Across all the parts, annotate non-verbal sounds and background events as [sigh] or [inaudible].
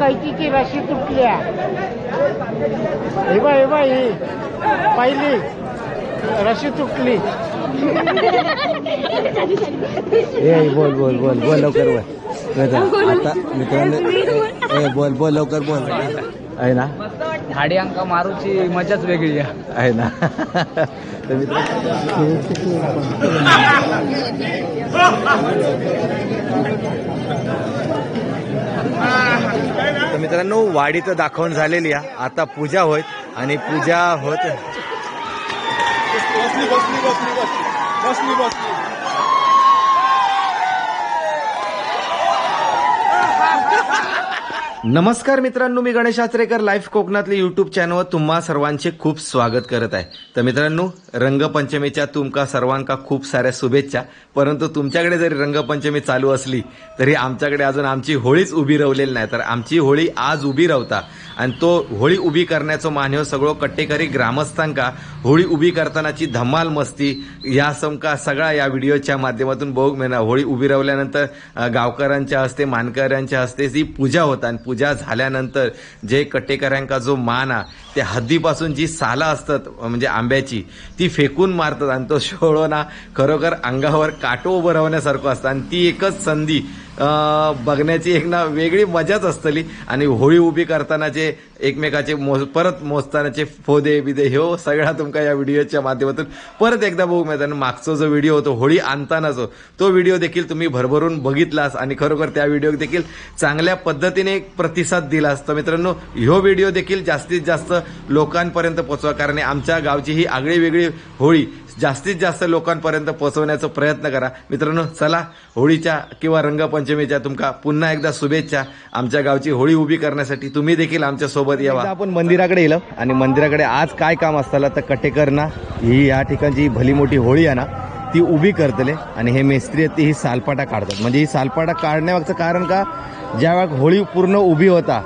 कैचीची रशी तुटल्या हे बा हे बा ही पहिली. रशी तुटली. ए बोल बोल बोल बोल लवकर बोल? आता मित्रांनो ए बोल बोल लवकर बोल. आहे ना? हाडी अंका मारूची मजाच वेगळी आहे. आहे ना? तर मित्र मित्रांनो मित्रांनो तर दाखवून झालेली आहे. आता पूजा होत आणि पूजा होत नमस्कार मित्रांनो मी गणेश आचरेकर लाईफ कोकणातले युट्यूब चॅनलवर तुम्हा सर्वांचे खूप स्वागत करत आहे. तर मित्रांनो रंगपंचमीच्या तुमका सर्वांका खूप साऱ्या शुभेच्छा. परंतु तुमच्याकडे जरी रंगपंचमी चालू असली तरी आमच्याकडे अजून आमची होळीच उभी रवलेली नाही. तर आमची होळी आज उभी राहता आणि तो होळी उभी करण्याचं मान्य सगळं कट्टेकरी ग्रामस्थांका होळी उभी करतानाची धमाल मस्ती या समका सगळा या व्हिडिओच्या माध्यमातून बघू मिळणार. होळी उभी राहिल्यानंतर गावकऱ्यांच्या हस्ते मानकऱ्यांच्या हस्ते जी पूजा होता आणि पूजा झाल्यानंतर जे कट्टेकऱ्यांका जो मान आ त्या हद्दीपासून जी साला असतात म्हणजे आंब्याची ती फेकून मारतात आणि तो शोळो ना खरोखर अंगावर काटो उभं राहण्यासारखं असतं. आणि ती एकच संधी बघण्याची एक ना वेगळी मजाच असतली. आणि होळी उभी करताना जे एकमेकाचे मोज परत मोजतानाचे फोदे बिदे ह्यो सगळा तुमका या व्हिडिओच्या माध्यमातून परत एकदा बघू मिळतात. आणि मागचा जो व्हिडिओ होतो होळी आणतानाचो तो व्हिडिओ देखील तुम्ही भरभरून बघितलास आणि खरोखर त्या व्हिडिओ देखील चांगल्या पद्धतीने एक प्रतिसाद दिलास. तर मित्रांनो ह्यो व्हिडिओ देखील जास्तीत जास्त लोकांपर्यंत पोहोचवा. कारण आमच्या गावची ही आगळी वेगळी होळी जास्तीत जास्त लोकांपर्यंत पोहोचवण्याचा प्रयत्न करा. मित्रांनो चला होळीच्या किंवा रंगपंचमीच्या तुमका पुन्हा एकदा शुभेच्छा. आमच्या गावची होळी उभी करण्यासाठी तुम्ही देखील आमच्यासोबत यावा. आपण मंदिराकडे येलो आणि मंदिराकडे आज काय काम असताना तर कटेकरना ही या ठिकाणची भली मोठी होळी आहे ना ती उभी करतले आणि हे मेस्त्री आहेत ते ही सालपाटा काढतात. म्हणजे ही सालपाटा काढण्यामागचं कारण का? ज्या वेळा होळी पूर्ण उभी होता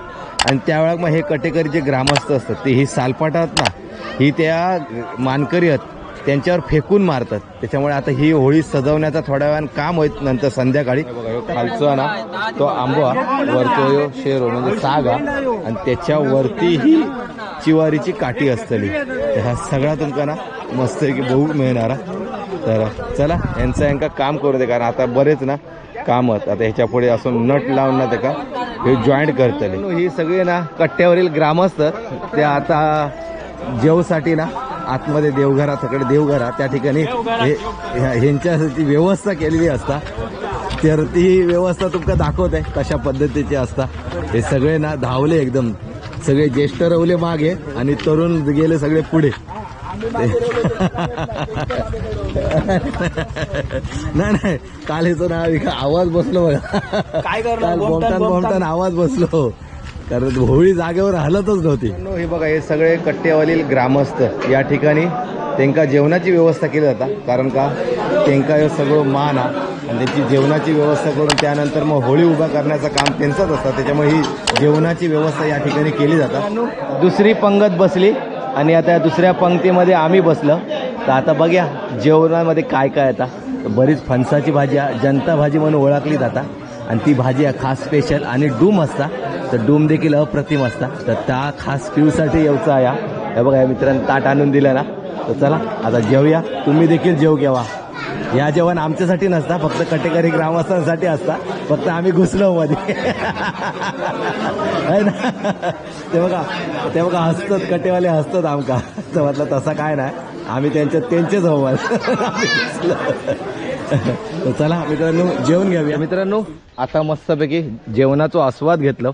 आणि त्यावेळा मग हे कटेकरी जे ग्रामस्थ असतात ते ही सालपाटात ना ही त्या मानकरी आहेत त्यांच्यावर फेकून मारतात. त्याच्यामुळे आता ही होळी सजवण्याचा थोड्या वेळान काम होईल नंतर संध्याकाळी. खालचा ना तो आंबा वरतो ह्यो शेरो म्हणजे सागा आणि त्याच्यावरती ही चिवारीची काठी असतली ह्या हा सगळा तुमका ना मस्त की बघू मिळणारा. तर चला यांचं यांका काम करू दे कारण आता बरेच ना काम आहेत. आता ह्याच्या पुढे असून नट लावून ना त्या हे जॉईंट करतले. हे सगळे ना कट्ट्यावरील ग्रामस्थ ते आता जेवसाठी ना आतमध्ये देवघरा सगळे देवघरा त्या ठिकाणी हे ह्या- ह्यांच्यासाठी व्यवस्था केलेली असता. तर ती व्यवस्था तुमका दाखवत आहे कशा पद्धतीची असता. हे सगळे ना धावले एकदम. सगळे ज्येष्ठ रवले मागे आणि तरुण गेले सगळे पुढे. [laughs] नाही नाही. काल याचं नाव आवाज बसलो बघा. काय काल बोमटान बोमटान आवाज बसलो. कारण होळी जागेवर हलतच नव्हती. हे बघा हे सगळे कट्टेवालील ग्रामस्थ या ठिकाणी त्यांका जेवणाची व्यवस्था केली जाता. कारण का? त्यांका हे सगळं मान हा आणि त्यांची जेवणाची व्यवस्था करून त्यानंतर मग होळी उभा करण्याचं काम त्यांचंच असतं. त्याच्यामुळे ही जेवणाची व्यवस्था या ठिकाणी केली जातात दुसरी पंगत बसली. आणि आता दुसऱ्या पंक्तीमध्ये आम्ही बसलो. तर आता बघूया जेवणामध्ये काय काय आता. बरीच फणसाची भाजी जनता भाजी म्हणून ओळखली जाता. आणि ती भाजी आहे खास स्पेशल आणि डूम असता. तर डूम देखील अप्रतिम असता. तर त्या खास क्यूसाठी यायचं या. हे बघा या मित्रांनी ताट आणून दिलं ना. तर चला आता जेवूया. तुम्ही देखील जेव घ्यावा या जेवण आमच्यासाठी नसता फक्त कटेकरी ग्रामस्थांसाठी असता. फक्त आम्ही घुसलो मध्ये. आहे ना? ते बघा ते बघा हसतात कटेवाले हसतात आमका. तर म्हटलं तसा काय नाही. आम्ही त्यांच्या त्यांचेच हवं चला मित्रांनो जेवण घ्यावी मित्रांनो आता मस्तपैकी जेवणाचा आस्वाद घेतलं.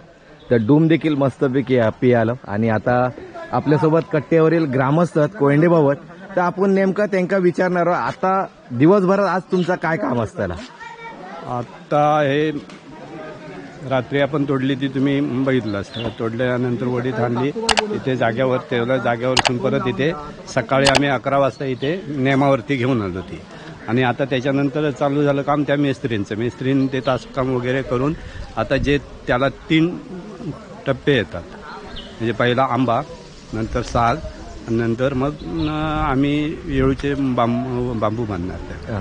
तर डूम देखील मस्तपैकी पियालं. आणि आता आपल्यासोबत कट्ट्यावरील ग्रामस्थ आहेत, कोयंडे बाबत तर आपण नेमकं त्यांना विचारणार आहोत, आता दिवसभरात आज तुमचं काय काम असताना आता हे रात्री आपण तोडली ती तुम्ही बघितलं तोडल्यानंतर वडीत आणली इथे जाग्यावर तेवढ्या जाग्यावर परत इथे सकाळी आम्ही अकरा वाजता इथे नेमावरती घेऊन आलो ती. आणि आता त्याच्यानंतर चालू झालं काम त्या मेस्त्रींचं. मेस्त्रीन ते तासकाम वगैरे करून आता जे त्याला तीन टप्पे येतात. म्हणजे पहिला आंबा नंतर साल नंतर मग आम्ही येळूचे बांबू बांबू बांधणार त्या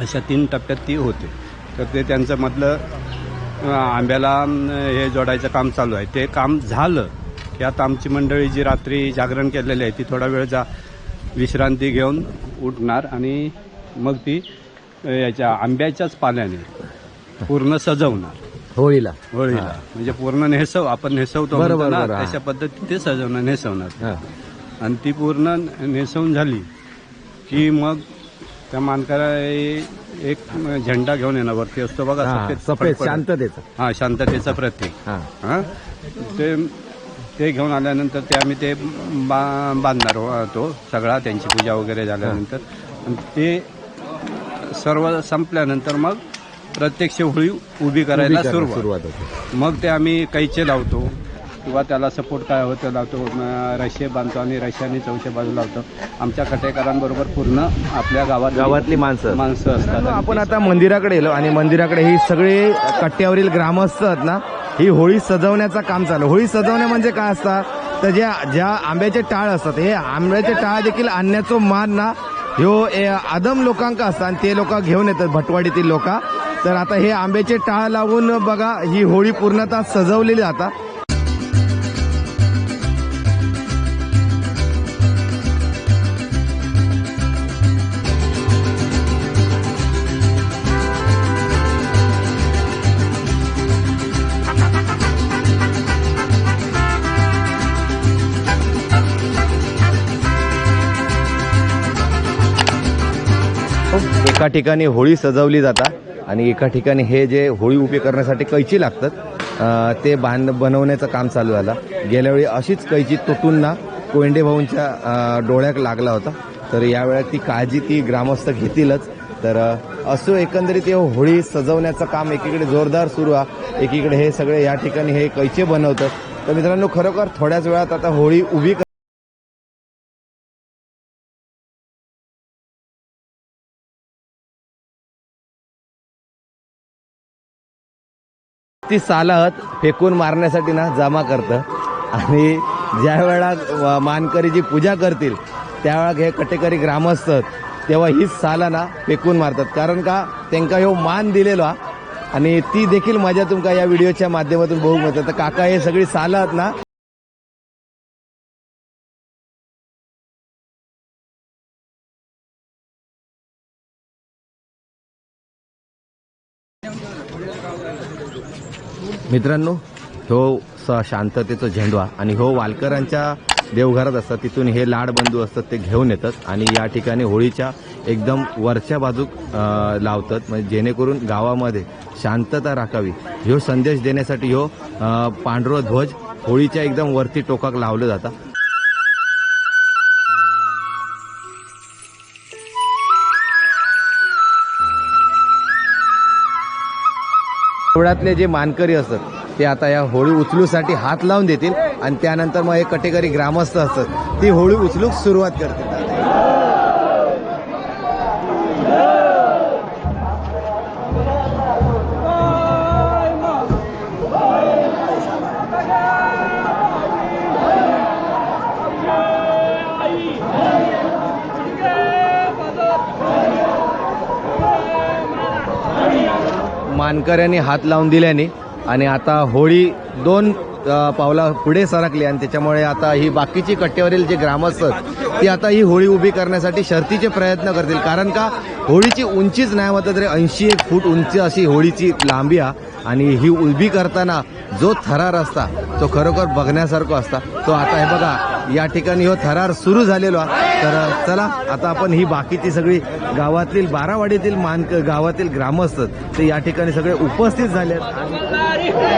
अशा तीन टप्प्यात ती होते. तर ते त्यांचं मधलं आंब्याला हे जोडायचं काम चालू आहे. ते काम झालं यात आमची मंडळी जी रात्री जागरण केलेली आहे ती थोडा वेळ जा विश्रांती घेऊन उठणार आणि मग ती याच्या आंब्याच्याच पाण्याने पूर्ण सजवणार. होळीला. होळीला. म्हणजे पूर्ण नेसव आपण नेसवतो बरोबर. तशा पद्धतीने ते सजवणार नेसवणार. हा. आणि ती पूर्ण नेसवून झाली की मग त्या मानकरा एक झेंडा घेऊन येणार वरती असतो बघा सफेद सफेद. शांततेचं. हा शांततेचं प्रतीक. हा. हा? ते ते घेऊन आल्यानंतर ते आम्ही ते बा- बांधणार तो सगळा त्यांची पूजा वगैरे झाल्यानंतर. ते सर्व संपल्यानंतर मग प्रत्यक्ष होळी उभी करायला सुरुवात. मग ते आम्ही कैचे लावतो. किंवा त्याला सपोर्ट काय होतं लावतो म, रश्शे बांधतो आणि रश्याने चौशे बाजू लावतो. आमच्या कटेकरांबरोबर पूर्ण आपल्या गावात गावातली माणसं. माणसं असतात. आपण आता मंदिराकडे गेलो आणि मंदिराकडे ही सगळे कट्ट्यावरील ग्रामस्थ आहेत ना ही होळी सजवण्याचं काम चालू. होळी सजवणे म्हणजे काय असतात तर ज्या ज्या आंब्याचे टाळ असतात हे आंब्याचे टाळ देखील आणण्याचं मान ना ह्यो ए, आदम लोकांका असतात आणि ते लोक घेऊन येतात भटवाडीतील लोक. तर आता हे आंब्याचे टाळ लावून बघा ही होळी पूर्णतः सजवलेली जातात एका ठिकाणी होळी सजवली जातात आणि एका ठिकाणी हे जे होळी उभी करण्यासाठी कैची लागतात ते बांध बनवण्याचं काम चालू झालं. गेल्यावेळी अशीच कैची तुटून ना कोयंडे भाऊंच्या डोळ्यात लागला होता. तर यावेळेस ती काळजी ती ग्रामस्थ घेतीलच. तर असो एकंदरीत हे होळी सजवण्याचं काम एकीकडे जोरदार सुरू आहे एकीकडे हे सगळे या ठिकाणी हे कैचे बनवतात. तर मित्रांनो खरोखर थोड्याच वेळात आता होळी उभी ती सालहत फेकून मारण्यासाठी ना जमा करतं. आणि ज्या वेळा मानकरी जी पूजा करतील त्यावेळा हे कटेकरी ग्रामस्थ तेव्हा हीच साला ना फेकून मारतात. कारण का त्यांका ह्यो मान दिलेलो हा. आणि ती देखील मजा तुमका या व्हिडिओच्या माध्यमातून बघू मिळते तर काका हे सगळी साला आहेत ना मित्रांनो हो स शांततेचा झेंडवा आणि हो वालकरांच्या देवघरात असतात तिथून हे लाड बंधू असतात ते घेऊन येतात आणि या ठिकाणी होळीच्या एकदम वरच्या बाजूक लावतात. म्हणजे जेणेकरून गावामध्ये शांतता राखावी. ह्यो संदेश देण्यासाठी ह्यो पांढरो ध्वज होळीच्या एकदम वरती टोकाक लावलं जातं. देवळातले जे मानकरी असतात ते आता या होळी उचलूसाठी हात लावून देतील आणि त्यानंतर मग हे कटेकरी ग्रामस्थ असतात ती होळी उचलूक सुरुवात करतील. मानकऱ्यांनी हात लावून दिल्याने आणि आता होळी दोन पावला पुढे सरकली आणि त्याच्यामुळे आता ही बाकीची कट्ट्यावरील जे ग्रामस्थ ती आता ही होळी उभी करण्यासाठी शर्तीचे प्रयत्न करतील. कारण का होळीची उंचीच नाही म्हणत तरी ऐंशी एक फूट उंची अशी होळीची लांबी आहे आणि ही उभी करताना जो थरार असता तो खरोखर बघण्यासारखा असता. तो आता हे बघा या ठिकाणी हो थरार सुरू झालेलो आहे तर चला आता आपण ही बाकीची सगळी गावातील बारावाडीतील मान गावातील ग्रामस्थ ते या ठिकाणी सगळे उपस्थित झाले आहेत.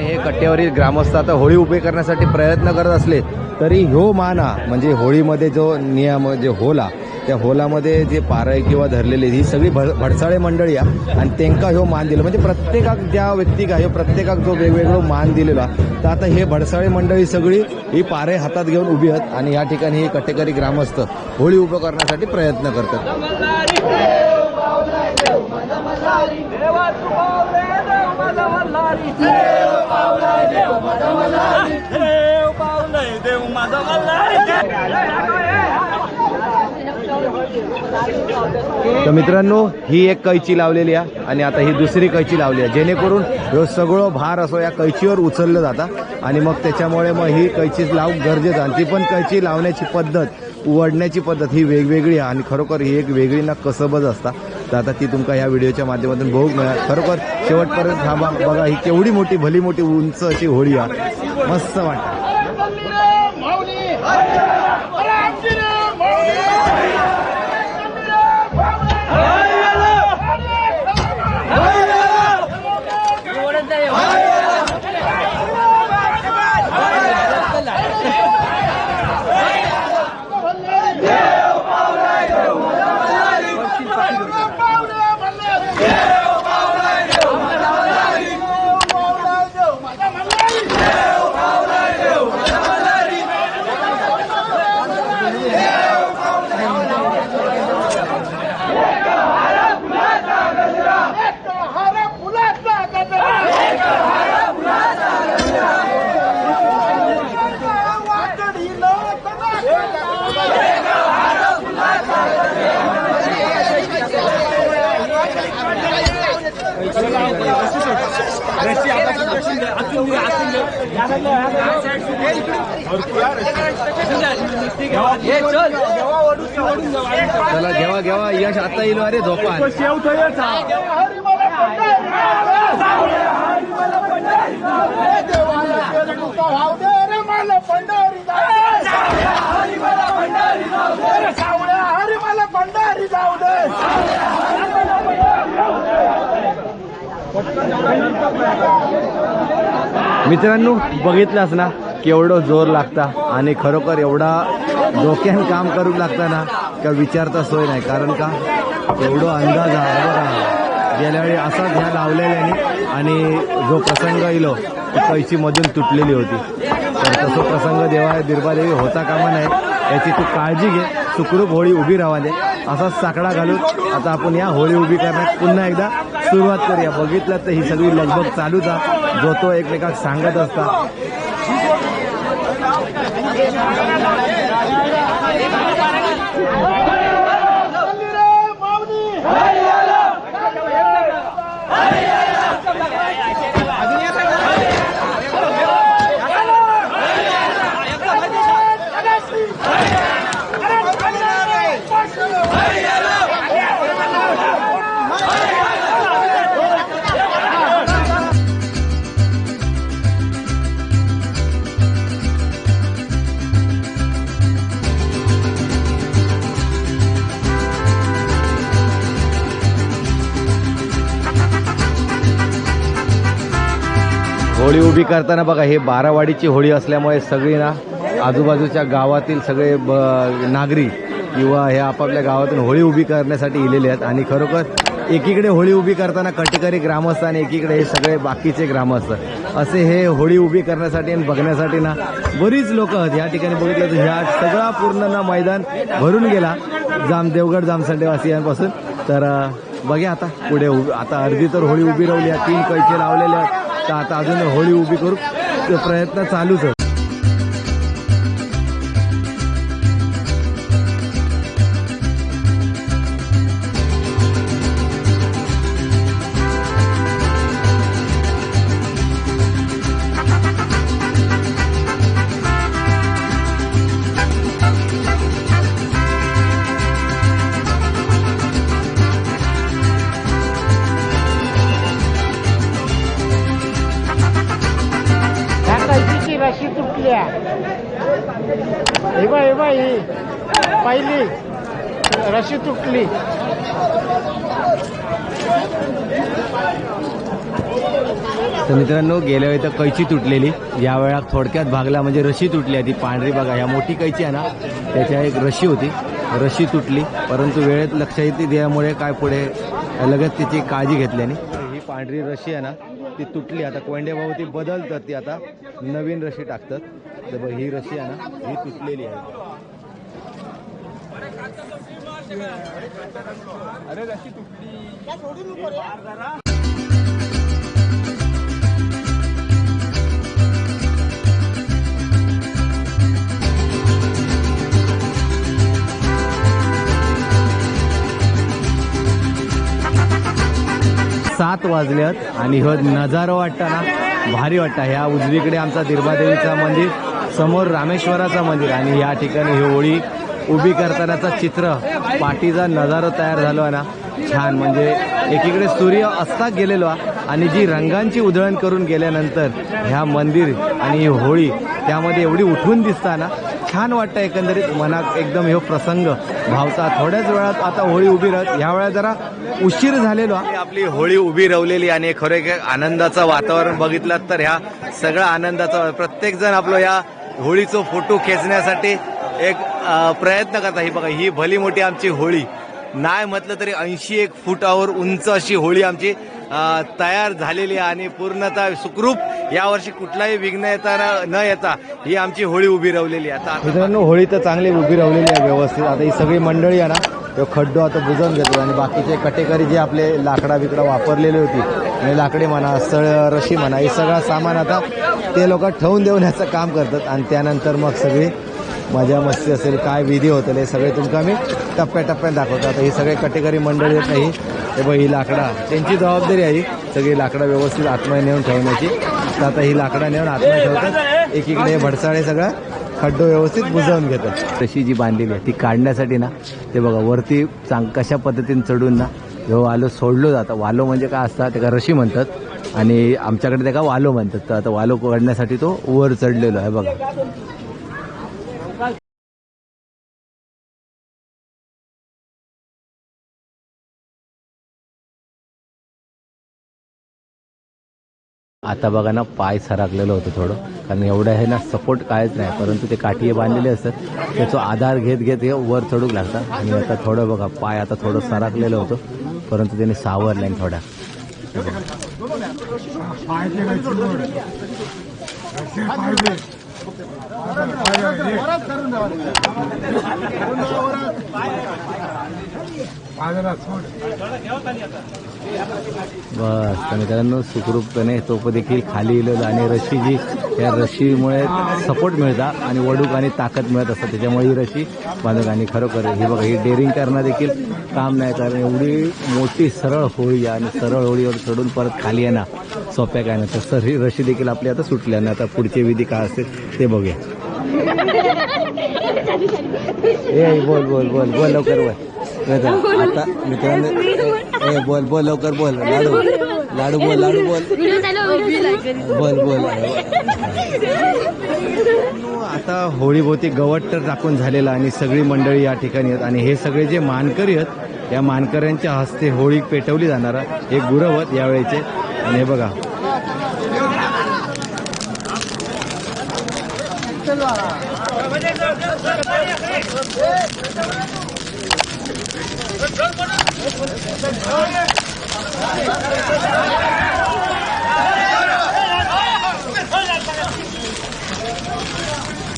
हे कट्ट्यावरील ग्रामस्थ आता होळी उभी करण्यासाठी प्रयत्न करत असले तरी ह्यो माना म्हणजे होळीमध्ये जो नियम जे होला त्या होलामध्ये जे पारय किंवा धरलेले ही सगळी भड भडसाळे मंडळी आहे. आणि त्यांका ह्यो मान दिला म्हणजे प्रत्येकाक ज्या व्यक्तीक ह्यो प्रत्येकाक जो वेगवेगळो मान दिलेला तर आता हे भडसाळे मंडळी सगळी ही पारे हातात घेऊन उभी आहेत आणि या ठिकाणी ही कट्टेकरी ग्रामस्थ होळी उभं करण्यासाठी प्रयत्न करतात. तर मित्रांनो ही एक कैची लावलेली आहे आणि आता ही दुसरी कैची लावली आहे. जेणेकरून ह्यो सगळं भार असो या कैचीवर उचललं जातं आणि मग त्याच्यामुळे मग ही कैची लावून गरजेचं आणि ती पण कैची लावण्याची पद्धत उघडण्याची पद्धत ही वेगवेगळी आहे आणि खरोखर ही एक वेगळी ना कसबच असता. तर आता ती तुमका ह्या व्हिडिओच्या माध्यमातून बघू मिळाल खरोखर शेवटपर्यंत हा बघा ही केवढी मोठी भली मोठी उंच अशी होळी आहे मस्त वाटतं. चला घेवा घेवा यश आता येईल अरे झोपा. मित्रांनो बघितलास ना केवढं जोर लागता आणि खरोखर एवढा डोक्यान काम करू लागता ना का विचारता सोय नाही. कारण का? एवढं अंदाज आहे बघा. गेल्यावेळी असाच ह्या लावलेल्याने आणि जो प्रसंग येलो ती कैची मधून तुटलेली होती. तर तसं प्रसंग देवा दिरबादेवी होता कामा नाही याची तू काळजी घे. सुखरूप होळी उभी राहा दे. असाच साकडा घालून आता आपण या होळी उभी करण्यात पुन्हा एकदा सुरुवात करूया. बघितलं तर ही सगळी लगबग चालूच आहे. जो तो एकमेकाक सांगत असता होळी उभी करताना बघा हे बारावाडीची होळी असल्यामुळे सगळी ना आजूबाजूच्या गावातील सगळे ब नागरिक किंवा हे आपापल्या गावातून होळी उभी करण्यासाठी इलेले आहेत. आणि खरोखर एकीकडे होळी उभी करताना कटकरी ग्रामस्थ आणि एकीकडे हे सगळे बाकीचे ग्रामस्थ. असे हे होळी उभी करण्यासाठी आणि बघण्यासाठी ना बरीच लोक आहेत. या ठिकाणी बघितलं तर ह्या सगळा पूर्ण ना मैदान भरून गेला. जाम देवगड जामसंडेवासियांपासून तर बघे बघा आता पुढे आता अर्धी तर होळी उभी राहिली. आहे तीन कैचे लावलेले आहेत. तर आता अजून होळी उभी करू. ते प्रयत्न चालूच आहे. रशी तर मित्रांनो गेल्या वेळी तर कैची तुटलेली. या वेळा थोडक्यात भागला म्हणजे रशी तुटली आहे ती पांढरी. बघा ह्या मोठी कैची आहे ना त्याच्या एक रशी होती. रशी तुटली परंतु वेळेत लक्ष येते दिल्यामुळे काय पुढे लगेच तिची काळजी घेतल्याने ही पांढरी रशी आहे ना ती तुटली. आता कोंडे भाऊ ती बदलतात ती आता. नवीन रशी टाकतात. तर बघ ही रशी आहे ना ही तुटलेली आहे. सात वाजल्यात आणि हो नजारा वाटतं ना भारी वाटतं. ह्या उजवीकडे आमचा दिरबादेवीचा मंदिर समोर रामेश्वराचं मंदिर. आणि या ठिकाणी ही होळी उभी करतानाचा चित्र. पाठीचा नजारा तयार झालो आहे ना. छान म्हणजे एकीकडे सूर्य अस्तात गेलेलो आणि जी रंगांची उधळण करून गेल्यानंतर ह्या मंदिर आणि ही होळी त्यामध्ये एवढी उठून दिसताना छान वाटतं एकंदरीत मनात एकदम हे प्रसंग. भावचा थोड्याच वेळात आता होळी उभी राहत ह्या वेळा जरा उशीर झालेलो आपली होळी उभी रवलेली आणि खरे आनंदाचं वातावरण बघितलं तर ह्या सगळं आनंदाचं प्रत्येक जण आपलं या होळीचं फोटो खेचण्यासाठी एक प्रयत्न करता ही बघा ही भली मोठी आमची होळी. नाही म्हटलं तरी ऐंशी एक फुटावर उंच अशी होळी आमची तयार झालेली आहे आणि पूर्णतः सुखरूप यावर्षी कुठलाही विघ्न येता न येता ही आमची होळी उभी रवलेली आहे. आता मित्रांनो होळी तर चांगली उभी राहिलेली आहे व्यवस्थित. आता ही सगळी मंडळी आहे ना तो खड्डो आता बुजवून घेतो आणि बाकीचे कटेकरी जे आपले लाकडा बिकडा वापरलेले होती आणि म्हणजे लाकडे म्हणा सळ रशी म्हणा हे सगळं सामान आता ते लोक ठेवून देऊन काम करतात आणि त्यानंतर मग सगळी मजा मस्ती असेल काय विधी होतील हे सगळे तुमका मी टप्प्याटप्प्यात दाखवतो. आता ही सगळे कटेकरी मंडळी आहेत नाही हे बघ ही लाकडा. त्यांची जबाबदारी आहे सगळी लाकडा व्यवस्थित आतमध्ये नेऊन ठेवण्याची. तर आता ही लाकडा नेऊन आतमध्ये ठेवतात एकीकडे भडसाळे सगळं खड्डो व्यवस्थित बुजवून घेतात तशी जी बांधलेली आहे ती काढण्यासाठी ना ते बघा वरती चांग कशा पद्धतीने चढून ना जेव्हा वालो सोडलो जातं. वालो म्हणजे काय असतं ते का रशी म्हणतात. आणि आमच्याकडे ते का वालो म्हणतात. तर आता वालो काढण्यासाठी तो वर चढलेलो आहे बघा. आता बघा ना पाय सरकलेलं होतं थोडं. कारण एवढं हे ना सपोर्ट कायच नाही. परंतु ते काठी बांधलेले असतात. त्याचा आधार घेत घेत हे वर चढूक लागतात. आणि आता थोडं बघा पाय आता थोडं सरकलेलं होतं. परंतु त्याने सावरलं आहे थोडा. बस तर मित्रांनो सुखरूपपणे तोप देखील खाली इलेलं आणि रशी जी या रशीमुळे सपोर्ट मिळतात आणि वडूक आणि ताकद मिळत असतात. त्याच्यामुळे ही रशी बांधक आणि खरोखर ही बघा ही डेअरिंग करणं देखील काम नाही कारण एवढी मोठी सरळ होळी आणि सरळ होळीवर चढून परत खाली ना सोप्या काय ना तसं ही रशी देखील आपली आता सुटली आणि आता पुढचे विधी काय असतील ते बघूया. [laughs] ए बोल बोल बोल बोल लवकर बोल? आता मित्रांनो बोल बोल. लवकर बोल. लाडू लाडू बोल. लाडू बोल. बोल बोल. आता होळीभोवती गवत तर टाकून झालेला आणि सगळी मंडळी या ठिकाणी आहेत. आणि हे सगळे जे मानकरी आहेत या मानकऱ्यांच्या हस्ते होळी पेटवली जाणार आहे. हे गुरवत यावेळेचे. आणि हे बघा.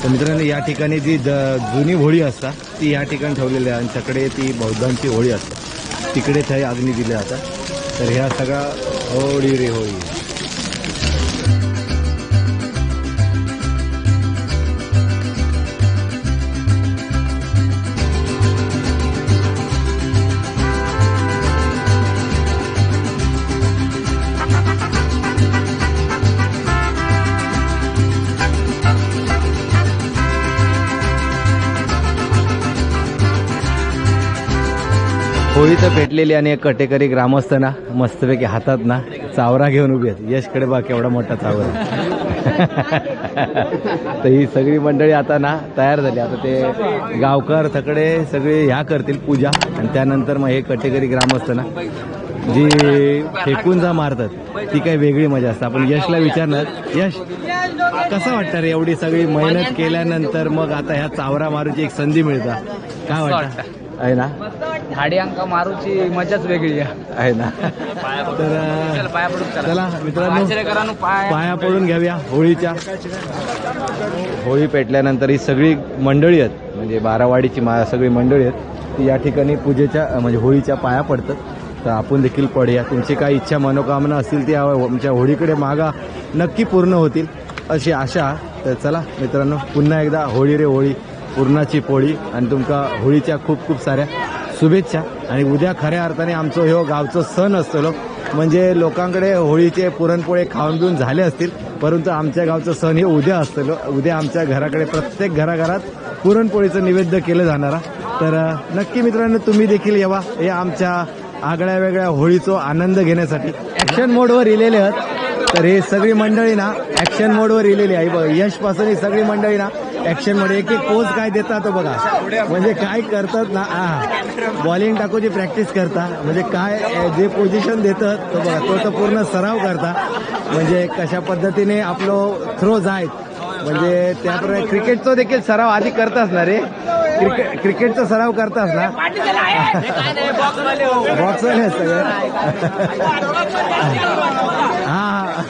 तर मित्रांनो या ठिकाणी जी ज- जुनी होळी असतात ती या ठिकाणी ठेवलेली आहे आमच्याकडे ती बौद्धांची होळी असतात तिकडे ते अग्नी दिले जातात तर ह्या सगळ्या होळी रे होळी. होळी तर पेटलेली आणि एक कटेकरी ग्रामस्थ ना मस्तपैकी हातात ना चावरा घेऊन उभी आहेत. यशकडे बा केवढा मोठा चावरा [laughs] तर ही सगळी मंडळी आता ना तयार झाली. आता ते गावकर थकडे सगळे ह्या करतील पूजा. आणि त्यानंतर मग हे कटेकरी ग्रामस्थ ना जी फेकून जा मारतात ती काही वेगळी मजा असते. आपण यशला विचारणार यश कसं वाटतं रे एवढी सगळी मेहनत केल्यानंतर मग आता ह्या चावरा मारूची एक संधी मिळता? काय वाटतं? आहे ना? हाडी अंका मारूची मजाच वेगळी आहे. ना? तर चल, पाया पडून चला. चला मित्रांनो पाय पडून घ्याव्या होळीच्या. होळी पेटल्यानंतर ही सगळी मंडळी आहेत. म्हणजे बारावाडीची मा सगळी मंडळी आहेत. ती या ठिकाणी पूजेच्या म्हणजे होळीच्या पाया पडतात. तर आपण देखील पडूया तुमची काही इच्छा मनोकामना असतील ती आमच्या होळीकडे मागा नक्की पूर्ण होतील. अशी आशा. तर चला मित्रांनो पुन्हा एकदा होळी रे होळी. पुरणाची पोळी आणि तुमका होळीच्या खूप खूप साऱ्या शुभेच्छा. आणि उद्या खऱ्या अर्थाने आमचं ह्यो गावचं सण असतो म्हणजे लोकांकडे होळीचे पुरणपोळे खाऊन पिऊन झाले असतील परंतु आमच्या गावचं सण हे उद्या असतं उद्या आमच्या घराकडे प्रत्येक घराघरात पुरणपोळीचं निवेद्य केलं जाणारा. तर नक्की मित्रांनो तुम्ही देखील येवा. हे आमच्या आगळ्या वेगळ्या होळीचा आनंद घेण्यासाठी. ॲक्शन मोडवर इलेले आहेत. तर हे सगळी मंडळी ना ॲक्शन मोडवर इलेली आहे. यशपासून ही सगळी मंडळी ना ॲक्शन मोड एक एक पोज काय देतात तो बघा. म्हणजे काय करतात ना हा बॉलिंग टाकूची प्रॅक्टिस करता म्हणजे काय जे पोझिशन देतात तो बघा तो तर पूर्ण सराव करता. म्हणजे कशा पद्धतीने आपलं थ्रो जायत म्हणजे त्याप्रमाणे क्रिकेटचा देखील सराव आधी करत असणार रे? क्रिकेट क्रिकेटचा सराव करतास ना? बॉक्सवाले सगळं. हा.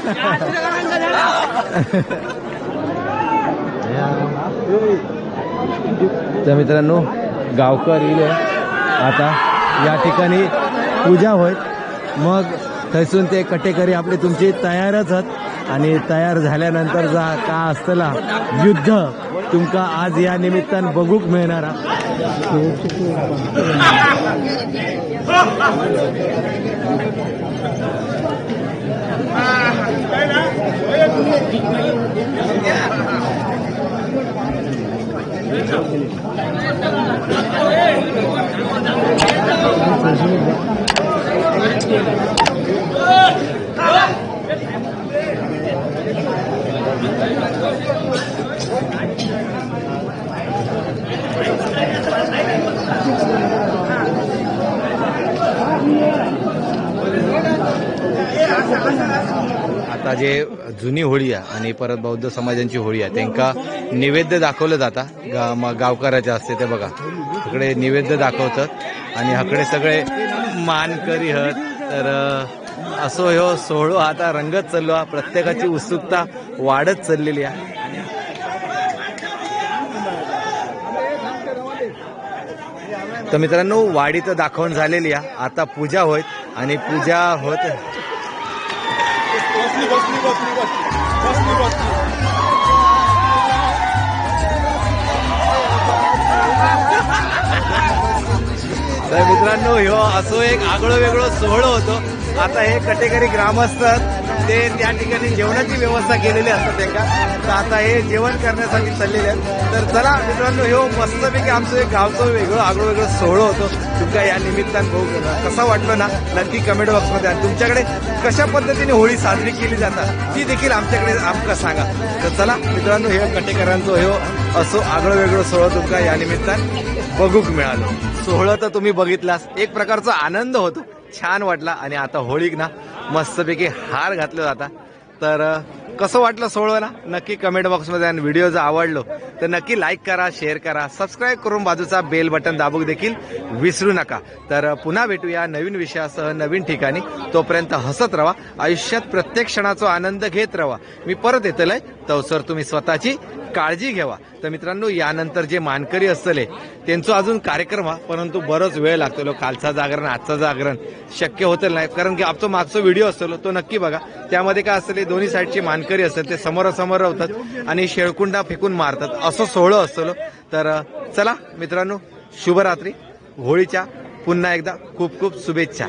[laughs] [laughs] तर मित्रांनो गावकर येईल आता या ठिकाणी पूजा होय मग थैसून ते कटेकरी आपले तुमची तयारच आहेत. आणि तयार झाल्यानंतर जा का असतला युद्ध तुमका आज या निमित्तान बघूक मिळणारा. आता जे जुनी होळी आहे आणि परत बौद्ध समाजांची होळी आहे त्यांका नैवेद्य दाखवलं जाता. गा म- गावकऱ्याच्या असते ते बघा. इकडे नैवेद्य दाखवतात. आणि हकडे सगळे मानकरी हत तर असो ह्यो सोहळो आता रंगत चाललो हा प्रत्येकाची उत्सुकता वाढत चाललेली आहे. तर मित्रांनो वाडी तर दाखवण झालेली आहे. आता पूजा होत आणि पूजा होत तर मित्रांनो ह्यो असो एक आगळो वेगळो सोहळो होतो. आता हे कटेकरी ग्रामस्थ ते त्या ठिकाणी जेवणाची व्यवस्था केलेली असतात त्यांना तर आता हे जेवण करण्यासाठी चाललेले आहेत. तर चला मित्रांनो ह्यो मस्तपैकी आमचं एक गावचं वेगळं आगळं वेगळं सोहळं होतो. तुमका या निमित्तानं बघू कसा वाटलं ना? नक्की कमेंट बॉक्समध्ये आणि तुमच्याकडे कशा पद्धतीने होळी साजरी केली जातात ती देखील आमच्याकडे आमका सांगा. तर चला मित्रांनो हे कटेकरांचं ह्यो असो आगळं वेगळं सोहळं तुमका या निमित्तानं. बघूक मिळालो. सोहळं तर तुम्ही बघितलास. एक प्रकारचा आनंद होतो. छान वाटला आणि आता होळीक ना मस्तपैकी हार घातला जाता तर कसं वाटलं सोहळं ना नक्की कमेंट बॉक्समध्ये आणि व्हिडिओ जर आवडलो तर नक्की लाईक करा शेअर करा सबस्क्राईब करून बाजूचा बेल बटन दाबूक देखील विसरू नका. तर पुन्हा भेटूया नवीन विषयासह नवीन ठिकाणी. तोपर्यंत हसत राहा आयुष्यात प्रत्येक क्षणाचा आनंद घेत राहा मी परत येतलंय तर तुम्ही स्वतःची काळजी घ्यावा. तर मित्रांनो यानंतर जे मानकरी असतले त्यांचं अजून कार्यक्रम हा परंतु बरंच वेळ लागतो. कालचा जागरण आजचा जागरण शक्य होतं नाही. कारण की आपचा मागचा व्हिडिओ असतो तो नक्की बघा. त्यामध्ये काय असतं दोन्ही साईडचे मानकरी असतात ते समोरासमोर होतात आणि शेळकुंडा फेकून मारतात. असं सोहळं असतं. तर चला मित्रांनो शुभरात्री. होळीच्या पुन्हा एकदा खूप खूप शुभेच्छा.